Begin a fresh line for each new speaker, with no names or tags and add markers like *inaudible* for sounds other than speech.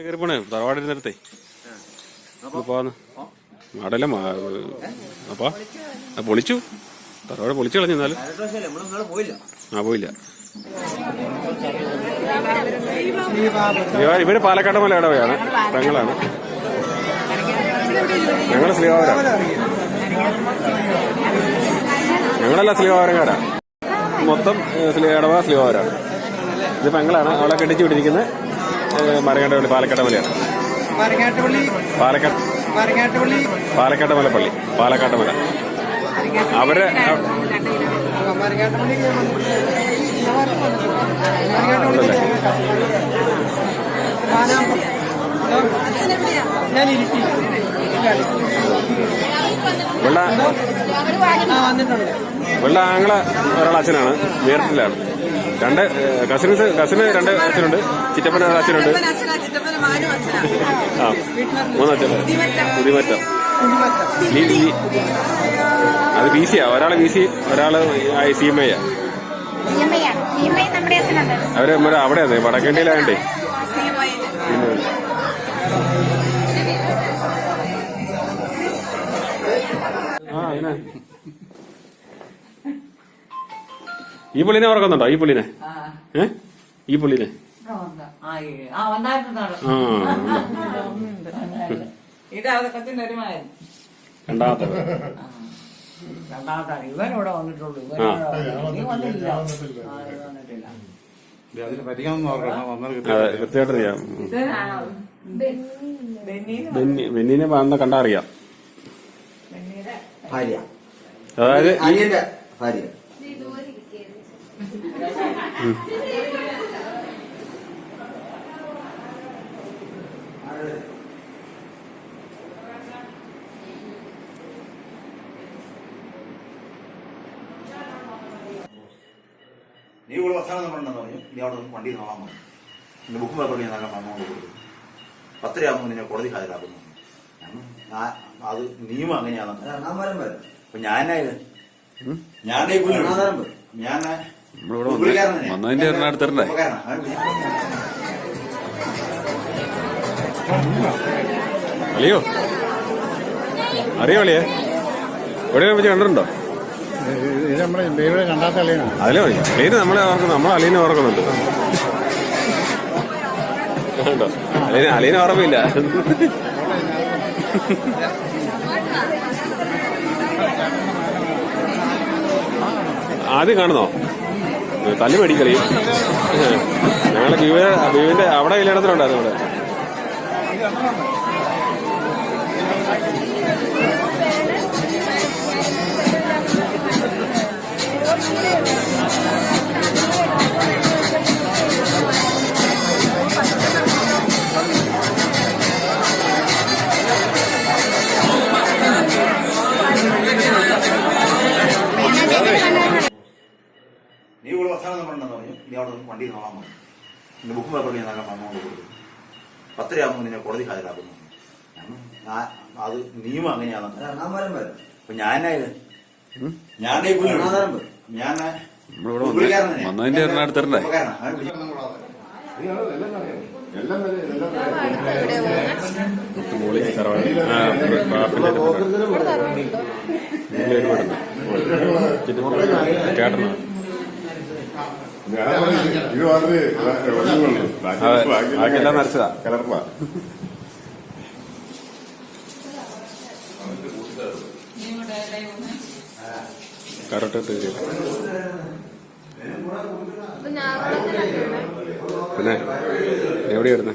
കയറിപ്പോണേ തറവാടിന്റെ നേരത്തെ. പോന്ന് മാടല്ല അപ്പാ പൊളിച്ചു. തറവാട് പൊളിച്ചു കളഞ്ഞു എന്നാലും. ആ പോയില്ല. ഇവ- ഇവർ പാലക്കാട് മല ഇടവയാണ് പെങ്ങളാണ്. ഞങ്ങൾ ശ്രീകാവരാണ് ഞങ്ങളല്ല ശ്രീകാവരങ്കാരാ മൊത്തം ഇടവ ശ്രീവാവരാണ്. ഇത് പെങ്ങളാണ്. അവളെ കെട്ടിച്ചു വിട്ടിരിക്കുന്നത് മരങ്ങാട്ടുപള്ളി പാലക്കാട് പള്ളിയാണ്.
മരങ്ങാട്ടുപള്ളി?
പാലക്കാട്
മരങ്ങാട്ടുപള്ളി?
പാലക്കാട് മല പള്ളി. പാലക്കാട് മല അവർ
ഞാൻ ഇരിക്കും.
വെള്ള
ആ
ആങ്ങള ഒരാൾ അച്ഛനാണ്. വേർട്ടിലാണ് രണ്ട് കസിൻസ് കസിന് രണ്ട് അച്ഛനുണ്ട്. ചിറ്റപ്പന ഒരു അച്ഛനുണ്ട്. ആ മൂന്നച്ഛൻ പുതിമറ്റം. അത് ബി സിയാ ഒരാൾ ബി സി ഒരാൾ സി എം ഐ
അച്ഛനുണ്ട്
അവർ അവിടെ വടക്കേണ്ടിയിലായോണ്ടേ. ഈ പുള്ളിനെ ഓർക്കുന്നുണ്ടോ? ഈ പുള്ളിനെ? ഏ? ഈ പുള്ളിനെ? രണ്ടാമത്തെ
രണ്ടാമത്താണ് ഇവൻ ഇവിടെ വന്നിട്ടുള്ളൂ. ഇവൻ വന്നിട്ടില്ല. നീ വന്നില്ല ആ, വന്നിട്ടില്ല.
അതിന് പരിഗണന ഓർക്കണം വന്നാൽ
അതെ കൃത്യമായിട്ട് അറിയാം ബെന്നി ബെന്നിനെ വന്ന കണ്ടാ അറിയാം.
ഭാര്യ.
അതായത്
അനിയന്റെ ഭാര്യ.
നീ ഇവിടെ ഭക്ഷണം നമ്മളുണ്ടെന്ന് പറഞ്ഞു. നീ അവിടെ നിന്ന് വണ്ടി നോക്കാൻ പറഞ്ഞു. എന്റെ ബുക്ക് പേപ്പർ ഞാൻ നല്ല മണ്ണോട് കൊടുത്തു. പത്തരയാകുമ്പോൾ നിന്നെ കോടതി ഹാജരാക്കുന്നു. അത് നിയമം അങ്ങനെയാണ് അപ്പൊ ഞാനായത്? ഞാൻ ഞാൻ
നമ്മളിവിടെ വന്നതിന്റെ ഒരെണ്ണം എടുത്തിട്ടുണ്ടേ അളിയോ? അറിയോ അളിയെ? എവിടെയാണ് വെച്ച് കണ്ടിട്ടുണ്ടോ? അതിലെ മതി അലീനെ നമ്മളെ ഓർക്കുന്നു നമ്മളെ അലീനെ ഓർക്കുന്നുണ്ട്. കണ്ടോ? അലീന അലീനെ ഓർമ്മയില്ല. *laughs* ആദ്യം കാണുന്നോ? തല്ലി മേടിക്കറി ഞങ്ങളെ ബീവ ബീവിന്റെ അവിടെ കല്യാണത്തിലുണ്ടായിരുന്നു ഇവിടെ.
നീ നമ്മൾ നമ്മളുണ്ടെന്ന് പറഞ്ഞു? നീ അവിടെ നിന്ന് വണ്ടി നോളാൻ പറഞ്ഞു. എന്റെ ബുക്ക് പേപ്പർ ഞാൻ നല്ല വന്നുകൊണ്ട് കൊടുത്തു പത്തരയാകുമ്പോൾ നിന്നെ കോടതി ഹാജരാക്കുന്നു. അത് നിയമം അങ്ങനെയാണ് അപ്പൊ ഞാനായത് ഞാൻ ഞാൻ
വന്നതിന്റെ മോളി തറവാടി ആ ബാപ്പിന്റെ ചേട്ടനാ
ഇത് വളരെ ഒന്നുമില്ല
അതെ ബാക്കിയെല്ലാം നരച്ചതാ
കലർപ്പ
കറക്റ്റ് പിന്നെ എവിടെയായിരുന്നു